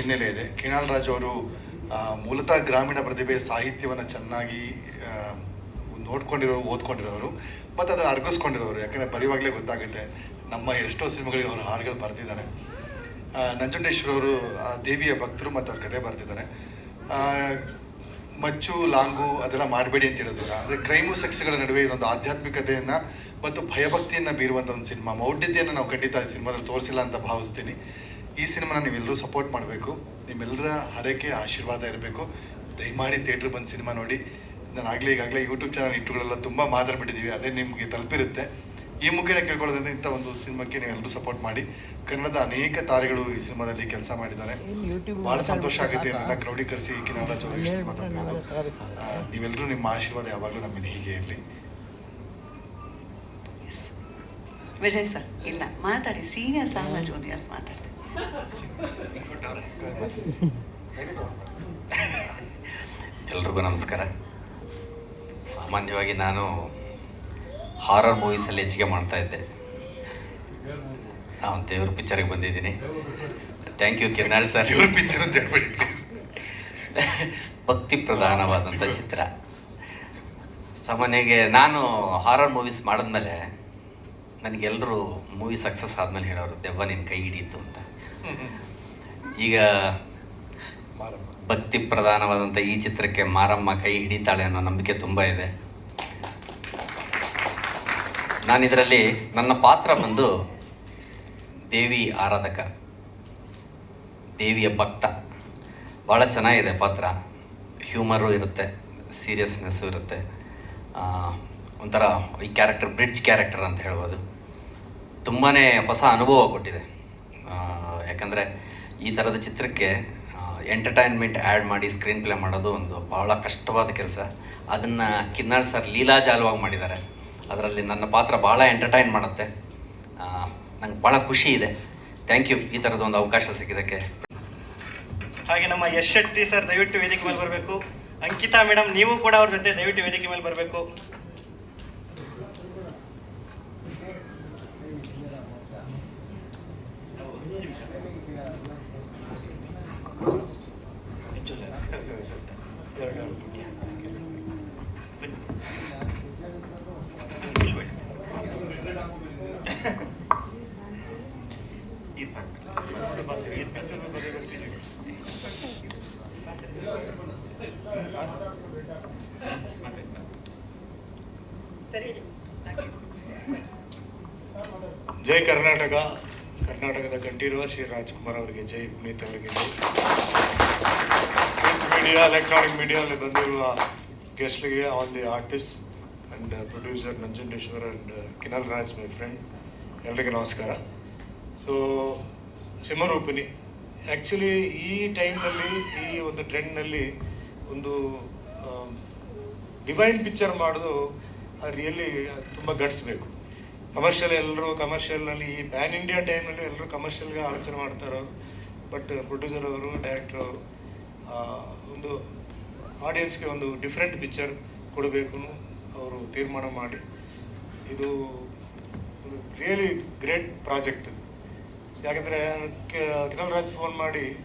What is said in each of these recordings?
ಹಿನ್ನೆಲೆ ಇದೆ. ಕಿಣಾಲ್ ರಾಜ್ ಅವರು ಮೂಲತಃ ಗ್ರಾಮೀಣ ಪ್ರತಿಭೆ ಸಾಹಿತ್ಯವನ್ನು ಚೆನ್ನಾಗಿ ನೋಡ್ಕೊಂಡಿರೋರು ಓದ್ಕೊಂಡಿರೋರು ಮತ್ತು ಅದನ್ನು ಅರ್ಗಿಸ್ಕೊಂಡಿರೋರು. ಯಾಕಂದರೆ ಬರೆಯುವಾಗಲೇ ಗೊತ್ತಾಗುತ್ತೆ, ನಮ್ಮ ಎಷ್ಟೋ ಸಿನಿಮಾಗಳಿಗೆ ಅವರು ಹಾಡುಗಳು ಅವರು, ಆ, ದೇವಿಯ ಭಕ್ತರು ಮತ್ತು ಅವ್ರ ಕತೆ ಬರೆದಿದ್ದಾರೆ ಮಚ್ಚು, ಲಾಂಗು ಅದೆಲ್ಲ ಮಾಡಬೇಡಿ ಅಂತ ಹೇಳೋದಿಲ್ಲ ಅಂದರೆ ಕ್ರೈಮು ಸೆಕ್ಸ್ಗಳ ನಡುವೆ ಇದೊಂದು ಆಧ್ಯಾತ್ಮಿಕತೆಯನ್ನು ಮತ್ತು ಭಯಭಕ್ತಿಯನ್ನು ಬೀರುವಂಥ ಒಂದು ಸಿನಿಮಾ. ಮೌಢ್ಯತೆಯನ್ನು ನಾವು ಖಂಡಿತ ಸಿನಿಮಾದಲ್ಲಿ ತೋರಿಸಿಲ್ಲ ಅಂತ ಭಾವಿಸ್ತೀನಿ. ಈ ಸಿನಿಮಾನ ನೀವೆಲ್ಲರೂ ಸಪೋರ್ಟ್ ಮಾಡಬೇಕು. ನಿಮ್ಮೆಲ್ಲರ ಹರಕೆ ಆಶೀರ್ವಾದ ಇರಬೇಕು. ದಯಮಾಡಿ ಥಿಯೇಟ್ರ್ ಬಂದು ಸಿನಿಮಾ ನೋಡಿ. ನಾನು ಆಗಲೇ ಈಗಾಗಲೇ ಯೂಟ್ಯೂಬ್ ಚಾನಲ್ ಇಟ್ಟುಗಳೆಲ್ಲ ತುಂಬ ಮಾತಾಡ್ಬಿಟ್ಟಿದ್ದೀವಿ ಅದೇ ನಿಮಗೆ ತಲುಪಿರುತ್ತೆ. ಈ ಮುಖೇನ ಕೇಳ್ಕೊಳ್ಳೋದ್ರಿಂದ ಇಂಥ ಒಂದು ಸಿನಿಮಾಕ್ಕೆ ನೀವೆಲ್ಲರೂ ಸಪೋರ್ಟ್ ಮಾಡಿ. ಕನ್ನಡದ ಅನೇಕ ತಾರೆಗಳು ಈ ಸಿನಿಮಾದಲ್ಲಿ ಕೆಲಸ ಮಾಡಿದ್ದಾರೆ. ಭಾಳ ಸಂತೋಷ ಆಗುತ್ತೆ. ಎಲ್ಲ ಕ್ರೌಡೀಕರಿಸಿ ಕಿನಾರಾಜ್ ಅವರು ಮಾತಾಡ್ತಿರೋದು ನೀವೆಲ್ಲರೂ ನಿಮ್ಮ ಆಶೀರ್ವಾದ ಯಾವಾಗಲೂ ನಮ್ಮ ಮೇಲೆ ಹೀಗೆ ಇರಲಿ. ವಿಜಯ್ ಸರ್ ಇಲ್ಲ. ಮಾತಾಡಿ. ಸೀನಿಯರ್ಸ್ ಆಮೇಲೆ ಜೂನಿಯರ್ಸ್ ಮಾತಾಡ್ತಾರೆ. ಎಲ್ರಿಗೂ ನಮಸ್ಕಾರ. ಸಾಮಾನ್ಯವಾಗಿ ನಾನು ಹಾರರ್ ಮೂವೀಸಲ್ಲಿ ಹೆಚ್ಚಿಗೆ ಮಾಡ್ತಾ ಇದ್ದೆ. ನಾನು ದೇವ್ರ ಪಿಕ್ಚರ್ಗೆ ಬಂದಿದ್ದೀನಿ. ಥ್ಯಾಂಕ್ ಯು ಕಿರಣ್ ಸರ್ ಇವ್ರ ಪಿಕ್ಚರ್ ಅಂತ ಹೇಳ್ಬೇಡಿ ಪ್ಲೀಸ್ ಭಕ್ತಿ ಪ್ರಧಾನವಾದಂಥ ಚಿತ್ರ. ಸಾಮಾನ್ಯವಾಗಿ ನಾನು ಹಾರರ್ ಮೂವೀಸ್ ಮಾಡಿದ್ಮೇಲೆ ನನಗೆಲ್ಲರೂ ಮೂವಿ ಸಕ್ಸಸ್ ಆದಮೇಲೆ ಹೇಳೋರು ದೆವ್ವ ನಿನ್ನ ಕೈ ಹಿಡೀತು ಅಂತ. ಈಗ ಭಕ್ತಿ ಪ್ರಧಾನವಾದಂಥ ಈ ಚಿತ್ರಕ್ಕೆ ಮಾರಮ್ಮ ಕೈ ಹಿಡಿತಾಳೆ ಅನ್ನೋ ನಂಬಿಕೆ ತುಂಬ ಇದೆ. ನಾನು ಇದರಲ್ಲಿ ನನ್ನ ಪಾತ್ರ ಬಂದು ದೇವಿ ಆರಾಧಕ, ದೇವಿಯ ಭಕ್ತ. ಭಾಳ ಚೆನ್ನಾಗಿದೆ ಪಾತ್ರ. ಹ್ಯೂಮರು ಇರುತ್ತೆ, ಸೀರಿಯಸ್ನೆಸ್ಸು ಇರುತ್ತೆ. ಒಂಥರ ಈ ಕ್ಯಾರೆಕ್ಟರ್ ಬ್ರಿಡ್ಜ್ ಕ್ಯಾರೆಕ್ಟರ್ ಅಂತ ಹೇಳ್ಬೋದು. ತುಂಬಾ ಹೊಸ ಅನುಭವ ಕೊಟ್ಟಿದೆ. ಯಾಕಂದರೆ ಈ ಥರದ ಚಿತ್ರಕ್ಕೆ ಎಂಟರ್ಟೈನ್ಮೆಂಟ್ ಆ್ಯಡ್ ಮಾಡಿ ಸ್ಕ್ರೀನ್ ಪ್ಲೇ ಮಾಡೋದು ಒಂದು ಭಾಳ ಕಷ್ಟವಾದ ಕೆಲಸ. ಅದನ್ನು ಕಿನ್ನಾಳ್ ಸರ್ ಲೀಲಾಜಾಲವಾಗಿ ಮಾಡಿದ್ದಾರೆ. ಅದರಲ್ಲಿ ನನ್ನ ಪಾತ್ರ ಭಾಳ ಎಂಟರ್ಟೈನ್ ಮಾಡುತ್ತೆ. ನಂಗೆ ಭಾಳ ಖುಷಿ ಇದೆ. ಥ್ಯಾಂಕ್ ಯು ಈ ಥರದ ಒಂದು ಅವಕಾಶ ಸಿಕ್ಕಿದ್ದಕ್ಕೆ. ಹಾಗೆ ನಮ್ಮ ಯಶ್ ಶೆಟ್ಟಿ ಸರ್ ದಯವಿಟ್ಟು ವೇದಿಕೆ ಮೇಲೆ ಬರಬೇಕು. ಅಂಕಿತಾ ಮೇಡಮ್, ನೀವು ಕೂಡ ಅವ್ರ ಜೊತೆ ದಯವಿಟ್ಟು ವೇದಿಕೆ ಮೇಲೆ ಬರಬೇಕು. ಜೈ ಕರ್ನಾಟಕ. ಕರ್ನಾಟಕದ ಕಂಠೀರುವ ಶ್ರೀ ರಾಜ್ಕುಮಾರ್ ಅವರಿಗೆ ಜೈ ಪುನೀತ್ ಅವರಿಗೆ ಜೈ. ಮೀಡಿಯಾ ಎಲೆಕ್ಟ್ರಾನಿಕ್ ಮೀಡಿಯಲ್ಲಿ ಬಂದಿರುವ ಗೆಸ್ಟ್ಗೆ on the artist and producer Nanjundeshwar and Kinal Raj my friend ಎಲ್ರಿಗೂ ನಮಸ್ಕಾರ. ಸೊ ಸಿಂಹರೂಪಿಣಿ ಆ್ಯಕ್ಚುಲಿ ಈ ಟೈಮ್ನಲ್ಲಿ ಈ ಒಂದು ಟ್ರೆಂಡ್ನಲ್ಲಿ ಒಂದು ಡಿವೈನ್ ಪಿಕ್ಚರ್ ಮಾಡೋದು ರಿಯಲಿ ತುಂಬ ಗಟ್ಸ್ಬೇಕು ಕಮರ್ಷಿಯಲ್ ಎಲ್ಲರೂ ಕಮರ್ಷಿಯಲ್ನಲ್ಲಿ ಈ ಪ್ಯಾನ್ ಇಂಡಿಯಾ ಟೈಮಲ್ಲಿ ಎಲ್ಲರೂ ಕಮರ್ಷಿಯಲ್ಗೆ ಆಲೋಚನೆ ಮಾಡ್ತಾರೋ ಬಟ್ ಪ್ರೊಡ್ಯೂಸರ್ ಅವರು ಡೈರೆಕ್ಟರ್ ಅವರು ಒಂದು ಆಡಿಯನ್ಸ್ಗೆ ಒಂದು ಡಿಫ್ರೆಂಟ್ ಪಿಕ್ಚರ್ ಕೊಡಬೇಕು ಅವರು ತೀರ್ಮಾನ ಮಾಡಿ. ಇದು ರಿಯಲಿ ಗ್ರೇಟ್ ಪ್ರಾಜೆಕ್ಟ್. ಯಾಕಂದರೆ ಕಿರಣ್ ರಾಜ್ ಫೋನ್ ಮಾಡಿ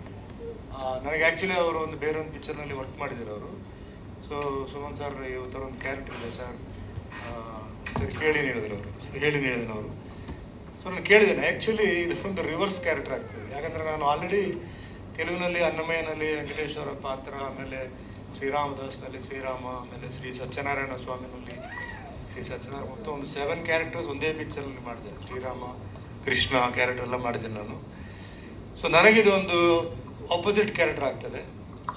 ನನಗೆ ಆ್ಯಕ್ಚುಲಿ ಅವರು ಒಂದು ಬೇರೆ ಒಂದು ಪಿಕ್ಚರ್ನಲ್ಲಿ ವರ್ಕ್ ಮಾಡಿದ್ದಾರೆ ಅವರು. ಸೊ, ಸುಮನ್ ಸರ್ ಇವತ್ತರ ಒಂದು ಕ್ಯಾರೆಕ್ಟರ್ ಇದೆ ಸರ್. ಸರ್, ಕೇಳಿ ಹೇಳಿದ್ರು ಅವರು. ಸೊ ಹೇಳಿ ಹೇಳಿದ್ರು ಅವರು. ಸೊ, ನಾನು ಕೇಳಿದ್ದೇನೆ. ಆ್ಯಕ್ಚುಲಿ ಇದು ಒಂದು ರಿವರ್ಸ್ ಕ್ಯಾರೆಕ್ಟರ್ ಆಗ್ತದೆ. ಯಾಕಂದರೆ ನಾನು ಆಲ್ರೆಡಿ ತೆಲುಗಿನಲ್ಲಿ ಅನ್ನಮಯ್ಯನಲ್ಲಿ ವೆಂಕಟೇಶ್ವರ ಪಾತ್ರ ಆಮೇಲೆ ಶ್ರೀರಾಮದಾಸ್ನಲ್ಲಿ ಶ್ರೀರಾಮ, ಆಮೇಲೆ ಶ್ರೀ ಸತ್ಯನಾರಾಯಣ ಸ್ವಾಮಿನಲ್ಲಿ ಶ್ರೀ ಸತ್ಯನಾರಾಯಣ ಮತ್ತು ಒಂದು ಸೆವೆನ್ ಕ್ಯಾರೆಕ್ಟರ್ಸ್ ಒಂದೇ ಪಿಕ್ಚರಲ್ಲಿ ಮಾಡಿದೆ. ಶ್ರೀರಾಮ, ಕೃಷ್ಣ ಕ್ಯಾರೆಕ್ಟರ್ ಎಲ್ಲ ಮಾಡಿದ್ದೀನಿ ನಾನು. ಸೊ ನನಗಿದು ಒಂದು ಆಪೋಸಿಟ್ ಕ್ಯಾರೆಕ್ಟರ್ ಆಗ್ತದೆ.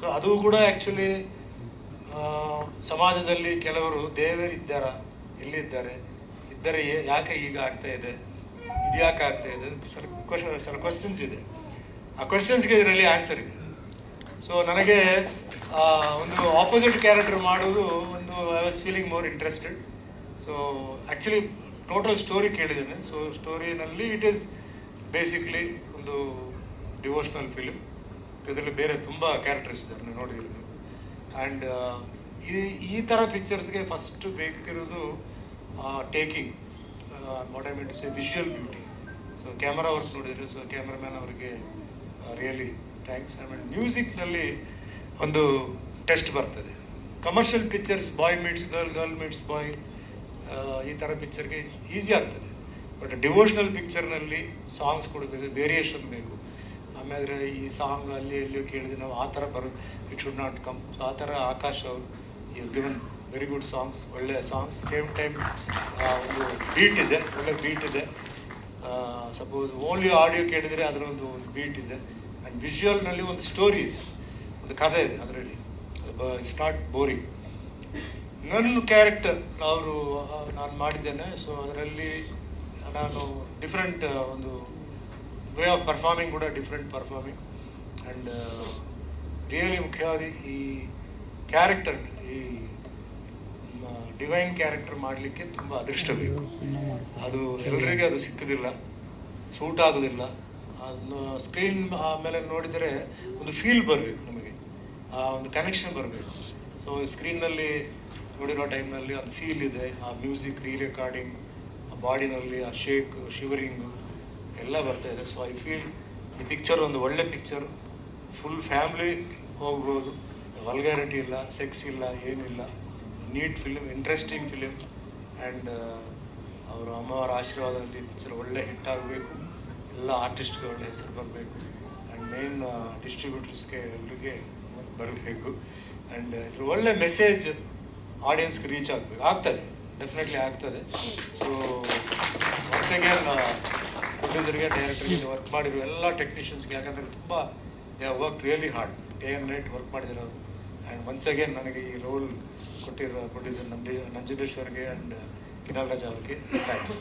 ಸೊ ಅದು ಕೂಡ ಆ್ಯಕ್ಚುಲಿ ಸಮಾಜದಲ್ಲಿ ಕೆಲವರು ದೇವರಿದ್ದಾರ ಎಲ್ಲಿದ್ದಾರೆ, ಇದ್ದರೆ ಯಾಕೆ ಈಗ ಆಗ್ತಾ ಇದೆ, ಇದು ಯಾಕೆ ಆಗ್ತಾ ಇದೆ ಸರ್ ಕ್ವಶನ್ ಕ್ವಶನ್ಸ್ ಇದೆ. ಆ ಕ್ವಶನ್ಸ್ಗೆ ಇದರಲ್ಲಿ ಆನ್ಸರ್ ಇದೆ. ಸೊ ನನಗೆ ಒಂದು ಆಪೋಸಿಟ್ ಕ್ಯಾರೆಕ್ಟರ್ ಮಾಡೋದು ಒಂದು I was feeling more interested so actually total story ಕೇಳಿದ್ದೇನೆ. ಸೊ ಸ್ಟೋರಿನಲ್ಲಿ ಇಟ್ ಈಸ್ ಬೇಸಿಕ್ಲಿ ಒಂದು ಡಿವೋಷ್ನಲ್ ಫಿಲಿಮ್ ಇದರಲ್ಲಿ ಬೇರೆ ತುಂಬ ಕ್ಯಾರೆಕ್ಟರ್ಸ್ ಇದ್ದಾರೆ, ನೀವು ಆ್ಯಂಡ್ ಈ ಈ ಥರ ಪಿಕ್ಚರ್ಸ್ಗೆ first ಬೇಕಿರೋದು taking what I mean to say visual beauty so camera work ನೋಡಿದ್ರು. ಸೊ ಕ್ಯಾಮ್ರಾಮ್ಯಾನ್ ಅವರಿಗೆ ರಿಯಲಿ ಥ್ಯಾಂಕ್ಸ್ ಆಮೇಲೆ ಮ್ಯೂಸಿಕ್ನಲ್ಲಿ ಒಂದು ಟೆಸ್ಟ್ ಬರ್ತದೆ. Commercial pictures boy meets girl girl meets boy ಈ ಥರ ಪಿಕ್ಚರ್ಗೆ ಈಸಿ ಆಗ್ತದೆ. ಬಟ್ ಡಿವೋಷ್ನಲ್ ಪಿಕ್ಚರ್ನಲ್ಲಿ ಸಾಂಗ್ಸ್ ಕೊಡಬೇಕು ವೇರಿಯೇಷನ್ ಬೇಕು ಆಮೇಲೆ ಈ ಸಾಂಗ್ ಅಲ್ಲಿ ಎಲ್ಲಿಯೋ ಕೇಳಿದ್ರೆ ನಾವು ಆ ಥರ ಬರೋ it should not come so ಆ ಥರ ಆಕಾಶ್ ಅವರು is given very good songs ಒಳ್ಳೆಯ ಸಾಂಗ್ಸ್ ಸೇಮ್ ಟೈಮ್ ಒಂದು ಬೀಟ್ ಇದೆ, ಒಳ್ಳೆ ಬೀಟ್ ಇದೆ. ಸಪೋಸ್ ಓನ್ಲಿ ಆಡಿಯೋ ಕೇಳಿದರೆ ಅದರ ಒಂದು ಬೀಟ್ ಇದೆ ಆ್ಯಂಡ್ ವಿಜುವಲ್ನಲ್ಲಿ ಒಂದು ಸ್ಟೋರಿ ಇದೆ. ಒಂದು ಕಥೆ ಇದೆ ಅದರಲ್ಲಿ. ಇಟ್ಸ್ ನಾಟ್ ಬೋರಿಂಗ್ ನನ್ನ ಕ್ಯಾರೆಕ್ಟರ್ ಅವರು ನಾನು ಮಾಡಿದ್ದೇನೆ ಸೊ ಅದರಲ್ಲಿ ನಾನು ಡಿಫ್ರೆಂಟ್ ಒಂದು ವೇ ಆಫ್ ಪರ್ಫಾರ್ಮಿಂಗ್ ಕೂಡ ಡಿಫ್ರೆಂಟ್ ಪರ್ಫಾರ್ಮಿಂಗ್ ಆ್ಯಂಡ್ ರಿಯಲಿ ಮುಖ್ಯವಾಗಿ ಈ ಕ್ಯಾರೆಕ್ಟರ್ ಈ ಡಿವೈನ್ ಕ್ಯಾರೆಕ್ಟರ್ ಮಾಡಲಿಕ್ಕೆ ತುಂಬ ಅದೃಷ್ಟ ಬೇಕು. ಅದು ಎಲ್ಲರಿಗೆ ಅದು ಸಿಕ್ಕುದಿಲ್ಲ, ಸೂಟ್ ಆಗೋದಿಲ್ಲ. ಅದನ್ನ ಸ್ಕ್ರೀನ್ ಆಮೇಲೆ ನೋಡಿದರೆ ಒಂದು ಫೀಲ್ ಬರಬೇಕು ನಮಗೆ. ಆ, ಒಂದು ಕನೆಕ್ಷನ್ ಬರಬೇಕು. ಸೊ ಸ್ಕ್ರೀನ್ನಲ್ಲಿ ನೋಡಿರೋ ಟೈಮ್ನಲ್ಲಿ ಒಂದು ಫೀಲ್ ಇದೆ. ಆ ಮ್ಯೂಸಿಕ್ ರೀ ರೆಕಾರ್ಡಿಂಗ್ ಆ ಬಾಡಿನಲ್ಲಿ ಆ ಶೇಕ್ ಶಿವರಿಂಗ್ ಎಲ್ಲ ಬರ್ತಾ ಇದೆ. ಸೊ ಐ ಫೀಲ್ ಈ ಪಿಕ್ಚರ್ ಒಂದು ಒಳ್ಳೆ ಪಿಕ್ಚರ್ ಫುಲ್ ಫ್ಯಾಮ್ಲಿ ಹೋಗ್ಬೋದು. ವಲ್ಗ್ಯಾರಿಟಿ ಇಲ್ಲ ಸೆಕ್ಸ್ ಇಲ್ಲ, ಏನಿಲ್ಲ. Neat film interesting film and ಅವರ ಅಮ್ಮವರ ಆಶೀರ್ವಾದದಲ್ಲಿ ಪಿಕ್ಚರ್ ಒಳ್ಳೆ ಹಿಟ್ ಆಗಬೇಕು. ಎಲ್ಲ ಆರ್ಟಿಸ್ಟ್ಗೆ ಒಳ್ಳೆ ಹೆಸರು ಬರಬೇಕು. ಆ್ಯಂಡ್ ಮೇನ್ ಡಿಸ್ಟ್ರಿಬ್ಯೂಟರ್ಸ್ಗೆ ಎಲ್ರಿಗೆ ಬರಬೇಕು. ಆ್ಯಂಡ್ ಇದ್ರ ಒಳ್ಳೆ ಮೆಸೇಜ್ ಆಡಿಯನ್ಸ್ಗೆ ರೀಚ್ ಆಗಬೇಕು. ಆಗ್ತದೆ. ಡೆಫಿನೆಟ್ಲಿ ಆಗ್ತದೆ. ಸೊ ಒನ್ಸ್ ಅಗೇನ್ ಪ್ರೊಡ್ಯೂಸರ್ಗೆ ಡೈರೆಕ್ಟರ್ಗೆ ವರ್ಕ್ ಮಾಡಿರೋ ಎಲ್ಲ ಟೆಕ್ನಿಷಿಯನ್ಸ್ಗೆ ಯಾಕಂದರೆ ತುಂಬ they work really hard day and night work ಮಾಡಿದಿರೋರು and once again ನನಗೆ ಈ ರೋಲ್ ಕೊಟ್ಟಿರೋ ಪ್ರೊಡ್ಯೂಸರ್ ನಂಜಿ ನಂಜುಂಡೇಶ್ವರ್ಗೆ ಆ್ಯಂಡ್ ಕಿನಾಲ್ ರಾಜ್ ಅವ್ರಿಗೆ ಥ್ಯಾಂಕ್ಸ್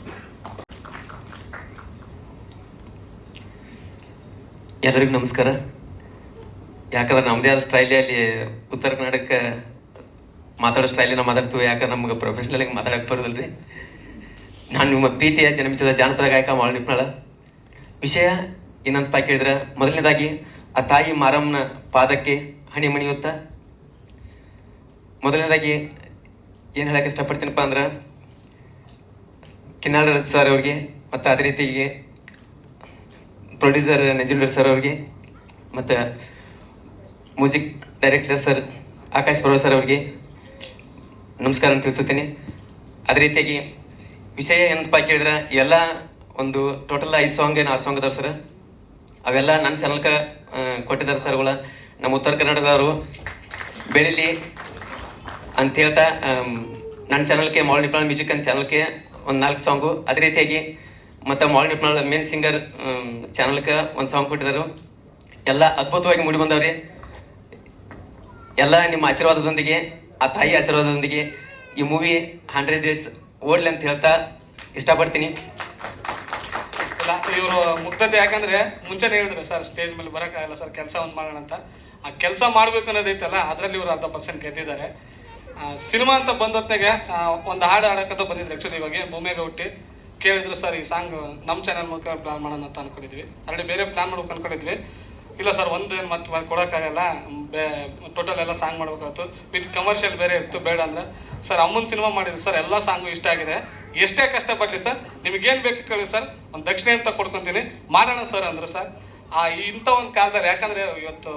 ಎಲ್ಲರಿಗೂ ನಮಸ್ಕಾರ. ಯಾಕಂದ್ರೆ ನಮ್ಮದೇ ಆದ ಸ್ಟೈಲಲ್ಲಿ ಉತ್ತರ ಕರ್ನಾಟಕ ಮಾತಾಡೋ ಸ್ಟೈಲಿನ ಮಾತಾಡ್ತೀವಿ. ಯಾಕಂದ್ರೆ ನಮ್ಗೆ ಪ್ರೊಫೆಷ್ನಲಾಗಿ ಮಾತಾಡಕ್ಕೆ ಬರೋದಿಲ್ಲ ರೀ ನಾನು ನಿಮ್ಮ ಪ್ರೀತಿಯ ಜನ್ಮಿಸಿದ ಜಾನಪದ ಗಾಯಕ ಮಾಳು ವಿಷಯ ವಿಷಯ ಏನಂತ ಕೇಳಿದ್ರೆ. ಮೊದಲನೇದಾಗಿ, ಆ ತಾಯಿ ಮಾರಮ್ಮನ ಪಾದಕ್ಕೆ ಹಣಿ ಮಣಿಯುತ್ತ. ಮೊದಲನೇದಾಗಿ ಏನು ಹೇಳಕ್ಕೆ ಇಷ್ಟಪಡ್ತೀನಪ್ಪ ಅಂದ್ರೆ, ಕಿನ್ನಾಳ ಸರ್ ಅವ್ರಿಗೆ ಮತ್ತು ಅದೇ ರೀತಿಗೆ ಪ್ರೊಡ್ಯೂಸರ್ ನಂಜುಂಡರ್ ಸರ್ ಅವ್ರಿಗೆ ಮತ್ತು ಮ್ಯೂಸಿಕ್ ಡೈರೆಕ್ಟರ್ ಸರ್ ಆಕಾಶ್ ಪರ್ವ ಸರ್ ಅವರಿಗೆ ನಮಸ್ಕಾರ ಅಂತ ತಿಳಿಸುತ್ತೇನೆ. ಅದೇ ರೀತಿಯಾಗಿ ವಿಷಯ ಏನಪ್ಪ ಕೇಳಿದ್ರೆ ಎಲ್ಲ ಒಂದು ಟೋಟಲ್ ಐದು ಸಾಂಗ್ ಏನು ಆರು ಸಾಂಗ್ ಅದಾವೆ ಸರ್ ಅವೆಲ್ಲ ನನ್ನ ಚಾನಲ್ಗೆ ಕೊಟ್ಟಿದ್ದಾರೆ ಸರ್ಗಳ ನಮ್ಮ ಉತ್ತರ ಕರ್ನಾಟಕದವರು ಬೆಳಿಲಿ ಅಂತ ಹೇಳ್ತಾ ನನ್ನ ಚಾನಲ್ಗೆ ಮಾಲ್ ನಿಪ್ನಾಳ್ ಮ್ಯೂಸಿಕ್ ಅಂತ ಚಾನಲ್ಗೆ ಒಂದು ನಾಲ್ಕು ಸಾಂಗು ಅದೇ ರೀತಿಯಾಗಿ ಮತ್ತು ಮಾಲ್ ನಿಪ್ನಾಳ್ ಮೇನ್ ಸಿಂಗರ್ ಚಾನಲ್ಗೆ ಒಂದು ಸಾಂಗ್ ಕೊಟ್ಟಿದ್ದಾರೆ. ಎಲ್ಲ ಅದ್ಭುತವಾಗಿ ಮೂಡಿ ಬಂದವ್ರಿ. ಎಲ್ಲ ನಿಮ್ಮ ಆಶೀರ್ವಾದದೊಂದಿಗೆ, ಆ ತಾಯಿ ಆಶೀರ್ವಾದದೊಂದಿಗೆ ಈ ಮೂವಿ ಹಂಡ್ರೆಡ್ ಡೇಸ್ ಓಡ್ಲಿ ಅಂತ ಹೇಳ್ತಾ ಇಷ್ಟಪಡ್ತೀನಿ. ಇವರು ಮುಗ್ಧತೆ ಯಾಕಂದ್ರೆ ಮುಂಚೆನೇ ಹೇಳಿದ್ರು, ಸರ್ ಸ್ಟೇಜ್ ಮೇಲೆ ಬರೋಕ್ಕಾಗಲ್ಲ, ಸರ್, ಕೆಲಸ ಒಂದು ಮಾಡೋಣ ಅಂತ. ಆ ಕೆಲಸ ಮಾಡಬೇಕು ಅನ್ನೋದೈತಲ್ಲ ಅದರಲ್ಲಿ ಇವರು ಅರ್ಧ ಪರ್ಸೆಂಟ್ ಗೆದ್ದಿದ್ದಾರೆ. ಸಿನಿಮಾ ಅಂತ ಬಂದೊತ್ನಾಗೆ ಒಂದು ಹಾಡು ಹಾಡಕ್ಕಂತ ಬಂದಿದ್ರು ಆ್ಯಕ್ಚುಲಿ ಇವಾಗ ಭೂಮಿಯಾಗ ಹುಟ್ಟಿ. ಕೇಳಿದ್ರು, ಸರ್, ಈ ಸಾಂಗ್ ನಮ್ಮ ಚಾನಲ್ ಮೂಲಕ ಪ್ಲಾನ್ ಮಾಡೋಣ ಅಂತ ಅನ್ಕೊಂಡಿದ್ವಿ. ಆಲ್ರೆಡಿ ಬೇರೆ ಪ್ಲಾನ್ ಮಾಡ್ಬೇಕು ಅನ್ಕೊಂಡಿದ್ವಿ. ಇಲ್ಲ ಸರ್, ಒಂದು ಏನು ಮತ್ತೆ ಕೊಡೋಕ್ಕಾಗಲ್ಲ. ಬೇ ಟೋಟಲ್ ಎಲ್ಲ ಸಾಂಗ್ ಮಾಡ್ಬೇಕಾಯ್ತು. ವಿತ್ ಕಮರ್ಷಿಯಲ್ ಬೇರೆ ಇತ್ತು, ಬೇಡ ಅಂದ್ರೆ ಸರ್, ಅಮ್ಮನ ಸಿನಿಮಾ ಮಾಡಿದ್ರು ಸರ್, ಎಲ್ಲ ಸಾಂಗು ಇಷ್ಟ ಆಗಿದೆ. ಎಷ್ಟೇ ಕಷ್ಟಪಡಲಿ ಸರ್, ನಿಮಗೇನು ಬೇಕು ಕೇಳಿ ಸರ್, ಒಂದು ದಕ್ಷಿಣ ಅಂತ ಕೊಡ್ಕೊತೀನಿ. ಮಾಡೋಣ ಸರ್ ಅಂದರು ಸರ್. ಆ ಇಂಥ ಒಂದು ಕಾಲದಲ್ಲಿ, ಯಾಕಂದರೆ ಇವತ್ತು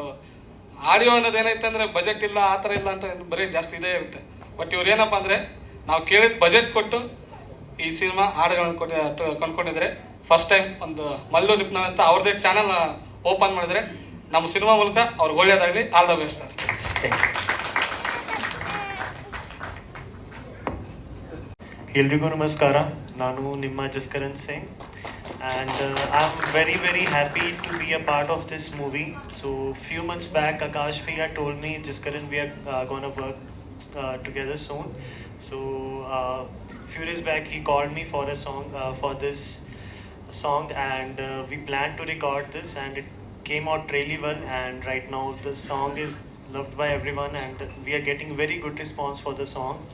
ಆಡಿಯೋ ಅನ್ನೋದು ಏನೈತೆ ಅಂದರೆ ಬಜೆಟ್ ಇಲ್ಲ, ಆ ಥರ ಇಲ್ಲ ಅಂತ ಬರೀ ಜಾಸ್ತಿ ಇದೇ ಇರುತ್ತೆ. ಬಟ್ ಇವ್ರು ಏನಪ್ಪ ಅಂದರೆ, ನಾವು ಕೇಳಿದ ಬಜೆಟ್ ಕೊಟ್ಟು ಈ ಸಿನಿಮಾ ಹಾಡುಗಳನ್ನು ಕೊಟ್ಟು ಕಂಡ್ಕೊಂಡಿದ್ರೆ ಕೊಂಡ್ಕೊಂಡಿದ್ರೆ ಫಸ್ಟ್ ಟೈಮ್ ಒಂದು ಮಲ್ಲು ನಿಪ್ನಾಳ್ ಅಂತ ಅವ್ರದ್ದೇ ಚಾನಲ್ ಓಪನ್ ಮಾಡಿದ್ರೆ ನಮ್ಮ ಸಿನಿಮಾ ಮೂಲಕ ಅವ್ರಿಗೆ ಒಳ್ಳೆಯದಾಗಲಿ ಆಲ್ ದ ಬೆಸ್ಟ್ ಸರ್ ಎಲ್ರಿಗೂ ನಮಸ್ಕಾರ. ನಾನು ನಿಮ್ಮ Jaskaran Singh and I am very very happy to be a part of this movie so few months back Akash we are told me Jaskaran we are gone a work together soon so few days back he called me for a song for this song and uh, we planned to record this and it came out really well and right now the song is loved by everyone and we are getting very good response for the song.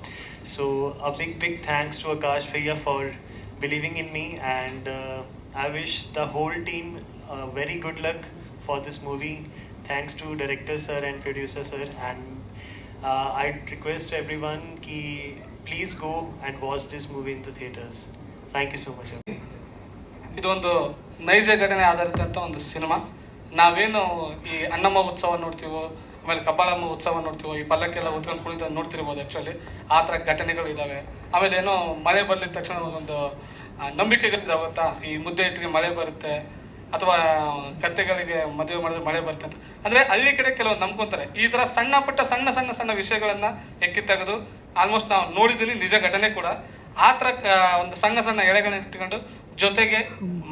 So a big big thanks to akash bhaiya for believing in me and uh, i wish the whole team uh, very good luck for this movie. Thanks to director sir and producer sir and uh, i'd request everyone ki please go and watch this movie in the theaters. Thank you so much ಇದೊಂದು ನೈಜ ಘಟನೆ ಆಧಾರಿತ ಅಂತ ಒಂದು cinema. ನಾವೇನು ಈ ಅಣ್ಣಮ್ಮ ಉತ್ಸವ ನೋಡ್ತೀವೋ ಆಮೇಲೆ ಕಬ್ಬಾಳಮ್ಮ ಉತ್ಸವ ನೋಡ್ತೀವೋ ಈ ಪಲ್ಲಕ್ಕೆಲ್ಲ ಉತ್ಕೊಂಡು ಕುಣಿತ ನೋಡ್ತಿರ್ಬೋದು ಆ್ಯಕ್ಚುಲಿ ಆ ಥರ ಘಟನೆಗಳು ಇದ್ದಾವೆ ಆಮೇಲೆ ಏನೋ ಮಳೆ ಬರಲಿದ್ದ ತಕ್ಷಣ ಒಂದು ಆ, ನಂಬಿಕೆಗಳಿದಾವೆ ಈ ಮುದ್ದೆ ಇಟ್ಟಿಗೆ ಮಳೆ ಬರುತ್ತೆ ಅಥವಾ ಕತ್ತೆಗಳಿಗೆ ಮದುವೆ ಮಾಡಿದ್ರೆ ಮಳೆ ಬರುತ್ತೆ ಅಂತ. ಅಂದರೆ ಹಳ್ಳಿ ಕಡೆ ಕೆಲವು ನಂಬ್ಕೊಂತಾರೆ. ಈ ಥರ ಸಣ್ಣ ಪುಟ್ಟ ಸಣ್ಣ ಸಣ್ಣ ಸಣ್ಣ ವಿಷಯಗಳನ್ನ ಎಕ್ಕಿ ತೆಗೆದು ಆಲ್ಮೋಸ್ಟ್ ನಾವು ನೋಡಿದ್ದೀನಿ ನಿಜ ಘಟನೆ ಕೂಡ. ಆ ಥರ ಒಂದು ಸಣ್ಣ ಸಣ್ಣ ಎಳೆಗಳನ್ನ ಇಟ್ಕೊಂಡು ಜೊತೆಗೆ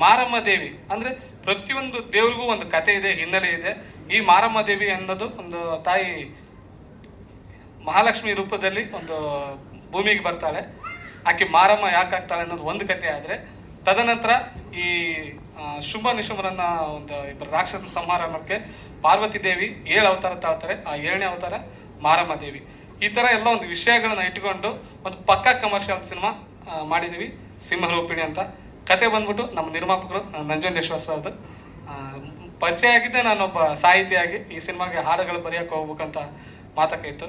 ಮಾರಮ್ಮ ದೇವಿ, ಅಂದ್ರೆ ಪ್ರತಿಯೊಂದು ದೇವ್ರಿಗೂ ಒಂದು ಕತೆ ಇದೆ, ಹಿನ್ನೆಲೆ ಇದೆ. ಈ ಮಾರಮ್ಮ ದೇವಿ ಅನ್ನೋದು ಒಂದು ತಾಯಿ ಮಹಾಲಕ್ಷ್ಮಿ ರೂಪದಲ್ಲಿ ಒಂದು ಭೂಮಿಗೆ ಬರ್ತಾಳೆ. ಆಕೆ ಮಾರಮ್ಮ ಯಾಕೆ ಆಗ್ತಾಳೆ ಅನ್ನೋದು ಒಂದು ಕಥೆ ಆದರೆ, ತದನಂತರ ಈ ಶುಭ ಶುಂಭ ನಿಶುಂಭರನ್ನ ಒಂದು ಇಬ್ಬರು ರಾಕ್ಷಸ ಸಮಾರಂಭಕ್ಕೆ ಪಾರ್ವತಿ ದೇವಿ ಏಳು ಅವತಾರ ತಾಳ್ತಾರೆ. ಆ ಏಳನೇ ಅವತಾರ ಮಾರಮ್ಮ ದೇವಿ. ಈ ಥರ ಎಲ್ಲ ಒಂದು ವಿಷಯಗಳನ್ನ ಇಟ್ಕೊಂಡು ಒಂದು ಪಕ್ಕಾ ಕಮರ್ಷಿಯಲ್ ಸಿನಿಮಾ ಮಾಡಿದ್ದೀವಿ ಸಿಂಹರೂಪಿಣಿ ಅಂತ. ಕತೆ ಬಂದ್ಬಿಟ್ಟು ನಮ್ಮ ನಿರ್ಮಾಪಕರು ನಂಜುಂಡೇಶ್ವರ ಸರ್ದು ಪರಿಚಯ ಆಗಿದ್ದೆ ನಾನೊಬ್ಬ ಸಾಹಿತಿಯಾಗಿ, ಈ ಸಿನಿಮಾಗೆ ಹಾಡುಗಳು ಬರೆಯೋಕೆ ಹೋಗ್ಬೇಕಂತ ಮಾತಕ್ಕೆ ಇತ್ತು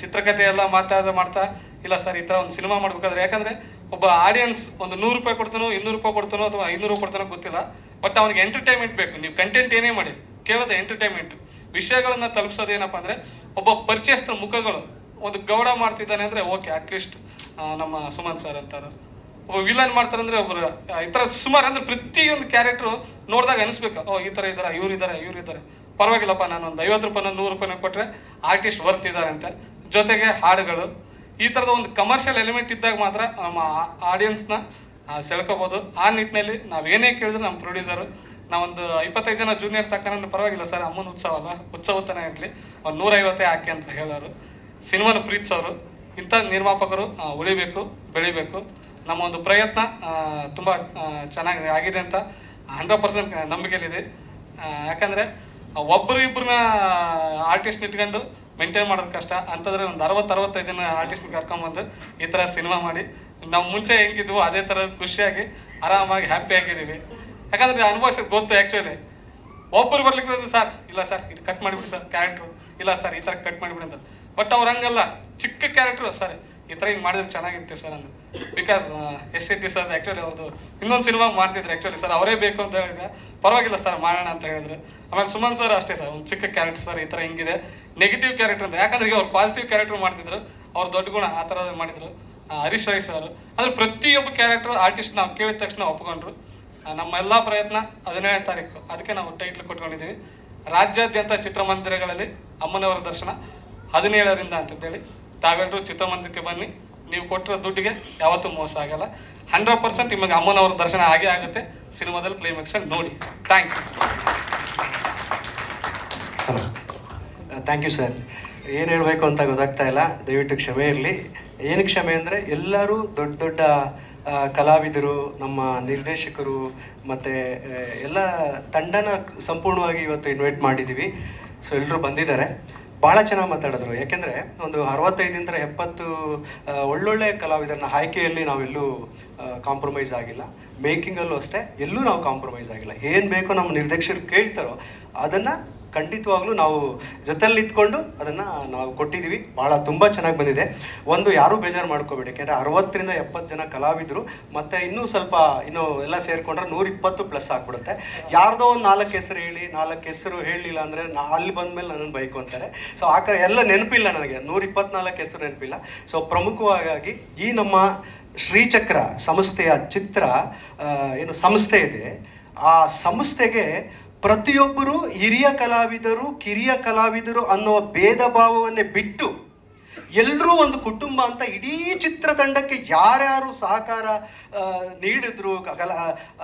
ಚಿತ್ರಕಥೆ ಎಲ್ಲ ಮಾತಾಡ ಮಾಡ್ತಾ, ಇಲ್ಲ ಸರ್, ಈ ಥರ ಒಂದು ಸಿನಿಮಾ ಮಾಡ್ಬೇಕಾದ್ರೆ, ಯಾಕಂದರೆ ಒಬ್ಬ ಆಡಿಯನ್ಸ್ ಒಂದು ನೂರು ರೂಪಾಯಿ ಕೊಡ್ತಾನೋ, ಇನ್ನೂರು ರೂಪಾಯಿ ಕೊಡ್ತಾನೋ ಅಥವಾ ಐನೂರು ಕೊಡ್ತಾನೋ ಗೊತ್ತಿಲ್ಲ. ಬಟ್ ಅವ್ನಿಗೆ ಎಂಟರ್ಟೈನ್ಮೆಂಟ್ ಬೇಕು. ನೀವು ಕಂಟೆಂಟ್ ಏನೇ ಮಾಡಿ, ಕೇಳೋದು ಎಂಟರ್ಟೈನ್ಮೆಂಟ್ ವಿಷಯಗಳನ್ನು ತಲುಪಿಸೋದು ಏನಪ್ಪ ಅಂದರೆ, ಒಬ್ಬ ಪರಿಚಯಸ್ಥ ಮುಖಗಳು ಒಂದು ಗೌಡ ಮಾಡ್ತಿದ್ದಾನೆ ಅಂದರೆ ಓಕೆ ಅಟ್ಲೀಸ್ಟ್ ನಮ್ಮ ಸುಮನ್ ಸರ್ ಅಂತಾರೆ. ವಿಲನ್ ಮಾಡ್ತಾರೆ ಒಬ್ರು ಆ, ಈ ತರ ಸುಮಾರು ಅಂದ್ರೆ ಪ್ರತಿಯೊಂದು ಕ್ಯಾರೆಕ್ಟರ್ ನೋಡಿದಾಗ ಅನಿಸ್ಬೇಕು ಓ ಈ ತರ ಇದ್ದಾರೆ ಇವ್ರು ಇದ್ದಾರೆ ಇವ್ರು ಇದ್ದಾರೆ ಪರವಾಗಿಲ್ಲಪ್ಪ ನಾನು ಒಂದು ಐವತ್ತು ರೂಪಾಯಿನ ನೂರು ರೂಪಾಯಿನ ಕೊಟ್ರೆ ಆರ್ಟಿಸ್ಟ್ ವರ್ತ್ ಇದ್ದಾರೆ ಅಂತ. ಜೊತೆಗೆ ಹಾಡುಗಳು ಈ ಥರದ ಒಂದು ಕಮರ್ಷಿಯಲ್ ಎಲಿಮೆಂಟ್ ಇದ್ದಾಗ ಮಾತ್ರ ನಮ್ಮ ಆಡಿಯನ್ಸ್ನ ಸೆಳ್ಕೋಬೋದು. ಆ ನಿಟ್ಟಿನಲ್ಲಿ ನಾವೇನೇ ಕೇಳಿದ್ರು ನಮ್ಮ ಪ್ರೊಡ್ಯೂಸರು ನಾವೊಂದು ಇಪ್ಪತ್ತೈದು ಜನ ಜೂನಿಯರ್ಸ್ ಹಾಕೋಣ ಪರವಾಗಿಲ್ಲ ಸರ್ ಅಮ್ಮನ ಉತ್ಸವ ಅಲ್ಲ ಉತ್ಸವ ತನ ಇರಲಿ. ಒಂದು ನೂರೈವತ್ತೇ ಹಾಕಿ ಅಂತ ಹೇಳೋರು. ಸಿನಿಮಾನ ಪ್ರೀತಿಸೋರು. ಇಂಥ ನಿರ್ಮಾಪಕರು ಉಳಿಬೇಕು ಬೆಳಿಬೇಕು. ನಮ್ಮ ಒಂದು ಪ್ರಯತ್ನ ತುಂಬ ಚೆನ್ನಾಗಿ ಆಗಿದೆ ಅಂತ ಹಂಡ್ರೆಡ್ ಪರ್ಸೆಂಟ್ ನಂಬಿಕೆಯಲ್ಲಿದೆ. ಯಾಕಂದರೆ ಒಬ್ಬರು ಇಬ್ಬರನ್ನ ಆರ್ಟಿಸ್ಟ್ ಇಟ್ಕೊಂಡು ಮೇಂಟೈನ್ ಮಾಡೋದು ಕಷ್ಟ. ಅಂತಂದ್ರೆ ಒಂದು ಅರವತ್ತು, ಅರವತ್ತೈದು ಜನ ಆರ್ಟಿಸ್ಟ್ ಕರ್ಕೊಂಬಂದು ಈ ಥರ ಸಿನಿಮಾ ಮಾಡಿ, ನಾವು ಮುಂಚೆ ಹೆಂಗಿದ್ವು ಅದೇ ಥರ ಖುಷಿಯಾಗಿ, ಆರಾಮಾಗಿ ಹ್ಯಾಪಿ ಆಗಿದ್ದೀವಿ. ಯಾಕಂದ್ರೆ ಅನುಭವಿಸೋದು ಗೊತ್ತು ಆ್ಯಕ್ಚುಲಿ ಒಬ್ಬರು ಬರ್ಲಿಕ್ಕೆ ಸರ್, ಇಲ್ಲ ಸರ್, ಇದು ಕಟ್ ಮಾಡಿಬಿಡಿ ಸರ್ ಕ್ಯಾರೆಕ್ಟ್ರು ಇಲ್ಲ ಸರ್, ಈ ಥರ ಕಟ್ ಮಾಡಿಬಿಡಿ ಅಂತ. ಬಟ್ ಅವ್ರು ಹಂಗಲ್ಲ. ಚಿಕ್ಕ ಕ್ಯಾರೆಕ್ಟ್ರು ಸರ್, ಈ ಥರ ಹಿಂಗೆ ಮಾಡಿದ್ರೆ ಚೆನ್ನಾಗಿರುತ್ತೆ ಸರ್ ಅಂತ because S D sir actually ಅವ್ರದ್ದು ಇನ್ನೊಂದು ಸಿನಿಮಾ ಮಾಡ್ತಿದ್ರು ಆ್ಯಕ್ಚುಲಿ ಸರ್ ಅವರೇ ಬೇಕು ಅಂತ ಹೇಳಿದ್ರೆ, ಪರವಾಗಿಲ್ಲ ಸರ್ ಮಾಡೋಣ ಅಂತ ಹೇಳಿದ್ರು. ಆಮೇಲೆ ಸುಮನ್ ಸರ್ ಅಷ್ಟೇ ಸರ್ ಒಂದು ಚಿಕ್ಕ ಕ್ಯಾರೆಕ್ಟರ್ ಸರ್ ಈ ಥರ ಹಿಂಗಿದೆ. ನೆಗೆಟಿವ್ ಕ್ಯಾರೆಕ್ಟರ್ ಅಂತ ಯಾಕಂದ್ರೆ ಈಗ ಅವ್ರು ಪಾಸಿಟಿವ್ ಕ್ಯಾರೆಕ್ಟರ್ ಮಾಡ್ತಿದ್ರು, ಅವ್ರು ದೊಡ್ಡ ಗುಣ ಆ ಥರ ಮಾಡಿದ್ರು. ಹರೀಶ್ ರೈ ಸರ್ ಅಂದ್ರೆ ಪ್ರತಿಯೊಬ್ಬ ಕ್ಯಾರೆಕ್ಟರ್ ಆರ್ಟಿಸ್ಟ್ ನಾವು ಕೇಳಿದ ತಕ್ಷಣ ಒಪ್ಕೊಂಡ್ರು. ನಮ್ಮ ಎಲ್ಲ ಪ್ರಯತ್ನ ಹದಿನೇಳನೇ ತಾರೀಕು. ಅದಕ್ಕೆ ನಾವು ಟೈಟ್ಲ್ ಕೊಟ್ಕೊಂಡಿದ್ದೀವಿ ರಾಜ್ಯಾದ್ಯಂತ ಚಿತ್ರಮಂದಿರಗಳಲ್ಲಿ ಅಮ್ಮನವರ ದರ್ಶನ ಹದಿನೇಳರಿಂದ ಅಂತಂದೇಳಿ ತಾವೆಲ್ಲರೂ ಚಿತ್ರಮಂದಿರಕ್ಕೆ ಬನ್ನಿ. ನೀವು ಕೊಟ್ಟಿರೋ ದುಡ್ಡಿಗೆ ಯಾವತ್ತೂ ಮೋಸ ಆಗಲ್ಲ. ಹಂಡ್ರೆಡ್ ಪರ್ಸೆಂಟ್ ನಿಮಗೆ ಅಮ್ಮನವರ ದರ್ಶನ ಆಗೇ ಆಗುತ್ತೆ. ಸಿನಿಮಾದಲ್ಲಿ ಕ್ಲೈಮ್ಯಾಕ್ಸ್ ನೋಡಿ. Thank you thank you sir ಏನು ಹೇಳಬೇಕು ಅಂತ ಗೊತ್ತಾಗ್ತಾ ಇಲ್ಲ. ದಯವಿಟ್ಟು ಕ್ಷಮೆ ಇರಲಿ. ಏನು ಕ್ಷಮೆ ಅಂದರೆ ಎಲ್ಲರೂ ದೊಡ್ಡ ದೊಡ್ಡ ಕಲಾವಿದರು, ನಮ್ಮ ನಿರ್ದೇಶಕರು ಮತ್ತು ಎಲ್ಲ ತಂಡನ ಸಂಪೂರ್ಣವಾಗಿ ಇವತ್ತು ಇನ್ವೈಟ್ ಮಾಡಿದ್ದೀವಿ ಸೊ ಎಲ್ಲರೂ ಬಂದಿದ್ದಾರೆ. ಭಾಳ ಚೆನ್ನಾಗಿ ಮಾತಾಡಿದ್ರು. ಯಾಕೆಂದರೆ ಒಂದು ಅರವತ್ತೈದಿಂದ ಎಪ್ಪತ್ತು ಒಳ್ಳೊಳ್ಳೆ ಕಲಾವಿದರನ್ನ ಆಯ್ಕೆಯಲ್ಲಿ ನಾವೆಲ್ಲೂ ಕಾಂಪ್ರಮೈಸ್ ಆಗಿಲ್ಲ. ಮೇಕಿಂಗಲ್ಲೂ ಅಷ್ಟೇ, ಎಲ್ಲೂ ನಾವು ಕಾಂಪ್ರಮೈಸ್ ಆಗಿಲ್ಲ. ಏನು ಬೇಕೋ ನಮ್ಮ ನಿರ್ದೇಶಕರು ಕೇಳ್ತಾರೋ ಅದನ್ನು ಖಂಡಿತವಾಗ್ಲೂ ನಾವು ಜೊತೆಲಿ ನಿಂತ್ಕೊಂಡು ಅದನ್ನು ನಾವು ಕೊಟ್ಟಿದ್ದೀವಿ. ಭಾಳ ತುಂಬ ಚೆನ್ನಾಗಿ ಬಂದಿದೆ. ಒಂದು ಯಾರೂ ಬೇಜಾರು ಮಾಡ್ಕೋಬೇಡಿ. ಯಾಕೆಂದರೆ ಅರವತ್ತರಿಂದ ಎಪ್ಪತ್ತು ಜನ ಕಲಾವಿದರು. ಮತ್ತು ಇನ್ನೂ ಸ್ವಲ್ಪ ಇನ್ನೂ ಎಲ್ಲ ಸೇರಿಕೊಂಡ್ರೆ ನೂರಿಪ್ಪತ್ತು ಪ್ಲಸ್ ಆಗ್ಬಿಡುತ್ತೆ. ಯಾರ್ದೋ ಒಂದು ನಾಲ್ಕು ಹೆಸರು ಹೇಳಿ, ನಾಲ್ಕು ಹೆಸರು ಹೇಳಲಿಲ್ಲ ಅಂದರೆ ನಾ ಅಲ್ಲಿ ಬಂದಮೇಲೆ ನನ್ನನ್ನು ಬೈಕು ಅಂತಾರೆ. ಸೊ ಆ ಕಡೆ ಎಲ್ಲ ನೆನಪಿಲ್ಲ ನನಗೆ. ನೂರ ಇಪ್ಪತ್ನಾಲ್ಕು ಹೆಸರು ನೆನಪಿಲ್ಲ. ಸೊ ಪ್ರಮುಖವಾಗಿ ಈ ನಮ್ಮ ಶ್ರೀಚಕ್ರ ಸಂಸ್ಥೆಯ ಚಿತ್ರ ಏನು ಸಂಸ್ಥೆ ಇದೆ. ಆ ಸಂಸ್ಥೆಗೆ ಪ್ರತಿಯೊಬ್ಬರು ಹಿರಿಯ ಕಲಾವಿದರು ಕಿರಿಯ ಕಲಾವಿದರು ಅನ್ನುವ ಭೇದ ಭಾವವನ್ನೇ ಬಿಟ್ಟು ಎಲ್ಲರೂ ಒಂದು ಕುಟುಂಬ ಅಂತ ಇಡೀ ಚಿತ್ರತಂಡಕ್ಕೆ ಯಾರ್ಯಾರು ಸಹಕಾರ ನೀಡಿದ್ರು, ಕಲಾ,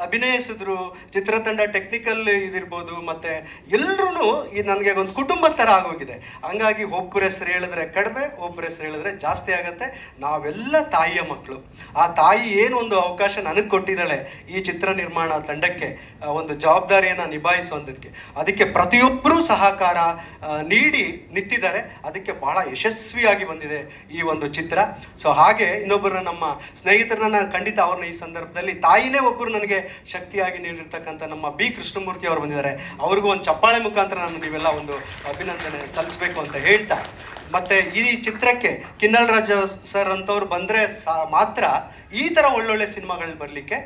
ಅಭಿನಯಿಸಿದ್ರು, ಚಿತ್ರತಂಡ ಟೆಕ್ನಿಕಲ್ ಇದಿರ್ಬೋದು, ಮತ್ತು ಎಲ್ಲರೂ ಈ ನನಗೆ ಒಂದು ಕುಟುಂಬದ ಥರ ಆಗೋಗಿದೆ. ಹಂಗಾಗಿ ಒಬ್ಬರ ಹೆಸರು ಹೇಳಿದ್ರೆ ಕಡಿಮೆ ಒಬ್ಬರ ಹೆಸರು ಹೇಳಿದ್ರೆ ಜಾಸ್ತಿ ಆಗುತ್ತೆ. ನಾವೆಲ್ಲ ತಾಯಿಯ ಮಕ್ಕಳು. ಆ ತಾಯಿ ಏನು ಒಂದು ಅವಕಾಶ ನನಗೆ ಕೊಟ್ಟಿದ್ದಾಳೆ ಈ ಚಿತ್ರ ನಿರ್ಮಾಣ ತಂಡಕ್ಕೆ ಒಂದು ಜವಾಬ್ದಾರಿಯನ್ನು ನಿಭಾಯಿಸುವಂಥದ್ದಕ್ಕೆ ಅದಕ್ಕೆ ಪ್ರತಿಯೊಬ್ಬರೂ ಸಹಕಾರ ನೀಡಿ ನಿಂತಿದ್ದಾರೆ ಅದಕ್ಕೆ ಬಹಳ ಯಶಸ್ವಿಯಾಗಿ ಬಂದಿದೆ ಈ ಒಂದು ಚಿತ್ರ. ಸೊ ಹಾಗೆ ಇನ್ನೊಬ್ಬರು ನಮ್ಮ ಸ್ನೇಹಿತರನ್ನ ನಾನು ಖಂಡಿತ ಅವ್ರನ್ನ ಈ ಸಂದರ್ಭದಲ್ಲಿ ತಾಯಿನೇ ಒಬ್ಬರು ನನಗೆ ಶಕ್ತಿಯಾಗಿ ನೀಡಿರ್ತಕ್ಕಂಥ ನಮ್ಮ ಬಿ ಕೃಷ್ಣಮೂರ್ತಿ ಅವರು ಬಂದಿದ್ದಾರೆ. ಅವ್ರಿಗೂ ಒಂದು ಚಪ್ಪಾಳೆ ಮುಖಾಂತರ ನಾನು ನೀವೆಲ್ಲ ಒಂದು ಅಭಿನಂದನೆ ಸಲ್ಲಿಸಬೇಕು ಅಂತ ಹೇಳ್ತಾ. ಮತ್ತೆ ಈ ಚಿತ್ರಕ್ಕೆ ಕಿನ್ನಲ್ ರಾಜ ಸರ್ ಅಂತವ್ರು ಬಂದರೆ ಸಾ ಮಾತ್ರ ಈ ಥರ ಒಳ್ಳೊಳ್ಳೆ ಸಿನಿಮಾಗಳು ಬರಲಿಕ್ಕೆ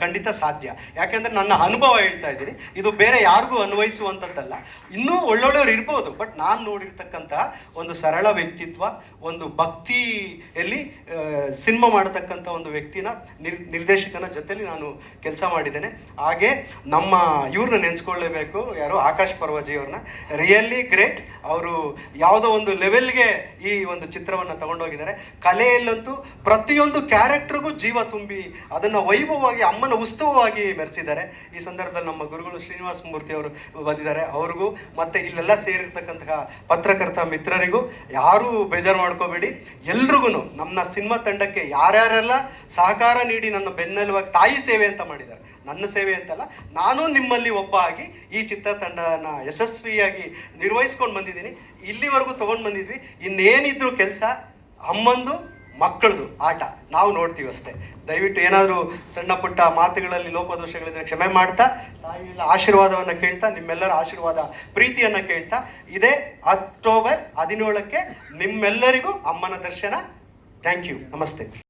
ಖಂಡಿತ ಸಾಧ್ಯ. ಯಾಕೆಂದರೆ ನನ್ನ ಅನುಭವ ಹೇಳ್ತಾ ಇದ್ದೀನಿ. ಇದು ಬೇರೆ ಯಾರಿಗೂ ಅನ್ವಯಿಸುವಂಥದ್ದಲ್ಲ. ಇನ್ನೂ ಒಳ್ಳೊಳ್ಳೆಯವ್ರು ಇರ್ಬೋದು, ಬಟ್ ನಾನು ನೋಡಿರ್ತಕ್ಕಂತಹ ಒಂದು ಸರಳ ವ್ಯಕ್ತಿತ್ವ, ಒಂದು ಭಕ್ತಿಯಲ್ಲಿ ಸಿನಿಮಾ ಮಾಡತಕ್ಕಂಥ ಒಂದು ವ್ಯಕ್ತಿನ ನಿರ್, ನಿರ್ದೇಶಕನ ಜೊತೆಯಲ್ಲಿ ನಾನು ಕೆಲಸ ಮಾಡಿದ್ದೇನೆ. ಹಾಗೆ ನಮ್ಮ ಇವ್ರನ್ನ ನೆನೆಸ್ಕೊಳ್ಳೇಬೇಕು, ಯಾರು? ಆಕಾಶ್ ಪರ್ವಜಿ ಅವ್ರನ್ನ. Really great. ಅವರು ಯಾವುದೋ ಒಂದು ಲೆವೆಲ್ಗೆ ಈ ಒಂದು ಚಿತ್ರವನ್ನು ತಗೊಂಡೋಗಿದ್ದಾರೆ. ಕಲೆಯಲ್ಲಂತೂ ಪ್ರತಿಯೊಂದು ಕ್ಯಾರೆಕ್ಟ್ರಿಗೂ ಜೀವ ತುಂಬಿ, ಅದನ್ನು ವೈಭವವಾಗಿ ಅಮ್ಮನ ಉತ್ಸವವಾಗಿ ಮೆರೆಸಿದ್ದಾರೆ. ಈ ಸಂದರ್ಭದಲ್ಲಿ ನಮ್ಮ ಗುರುಗಳು ಶ್ರೀನಿವಾಸ ಮೂರ್ತಿ ಅವರು ಬಂದಿದ್ದಾರೆ. ಅವ್ರಿಗೂ ಮತ್ತೆ ಇಲ್ಲೆಲ್ಲ ಸೇರಿರ್ತಕ್ಕಂತಹ ಪತ್ರಕರ್ತ ಮಿತ್ರರಿಗೂ ಯಾರೂ ಬೇಜಾರು ಮಾಡ್ಕೋಬೇಡಿ. ಎಲ್ರಿಗೂ ನಮ್ಮ ಸಿನಿಮಾ ತಂಡಕ್ಕೆ ಯಾರ್ಯಾರೆಲ್ಲ ಸಹಕಾರ ನೀಡಿ ನನ್ನ ಬೆನ್ನೆಲುವಾಗಿ ತಾಯಿ ಸೇವೆ ಅಂತ ಮಾಡಿದ್ದಾರೆ. ನನ್ನ ಸೇವೆ ಅಂತಲ್ಲ, ನಾನು ನಿಮ್ಮಲ್ಲಿ ಒಬ್ಬ ಆಗಿ ಈ ಚಿತ್ರತಂಡನ ಯಶಸ್ವಿಯಾಗಿ ನಿರ್ವಹಿಸ್ಕೊಂಡು ಬಂದಿದ್ದೀನಿ. ಇಲ್ಲಿವರೆಗೂ ತೊಗೊಂಡು ಬಂದಿದ್ವಿ. ಇನ್ನೇನಿದ್ರು ಕೆಲಸ, ಅಮ್ಮಂದು ಮಕ್ಕಳದು, ಆಟ. ನಾವು ನೋಡ್ತೀವಿ ಅಷ್ಟೇ. ದಯವಿಟ್ಟು ಏನಾದರೂ ಸಣ್ಣ ಪುಟ್ಟ ಮಾತುಗಳಲ್ಲಿ ಲೋಪದೋಷಗಳಿದ್ರೆ ಕ್ಷಮೆ ಮಾಡ್ತಾ, ತಾಯಿಯ ಆಶೀರ್ವಾದವನ್ನು ಕೇಳ್ತಾ, ನಿಮ್ಮೆಲ್ಲರ ಆಶೀರ್ವಾದ ಪ್ರೀತಿಯನ್ನು ಕೇಳ್ತಾ, ಇದೇ ಅಕ್ಟೋಬರ್ ಹದಿನೇಳಕ್ಕೆ ನಿಮ್ಮೆಲ್ಲರಿಗೂ ಅಮ್ಮನ ದರ್ಶನ. ಥ್ಯಾಂಕ್ ಯು ನಮಸ್ತೆ.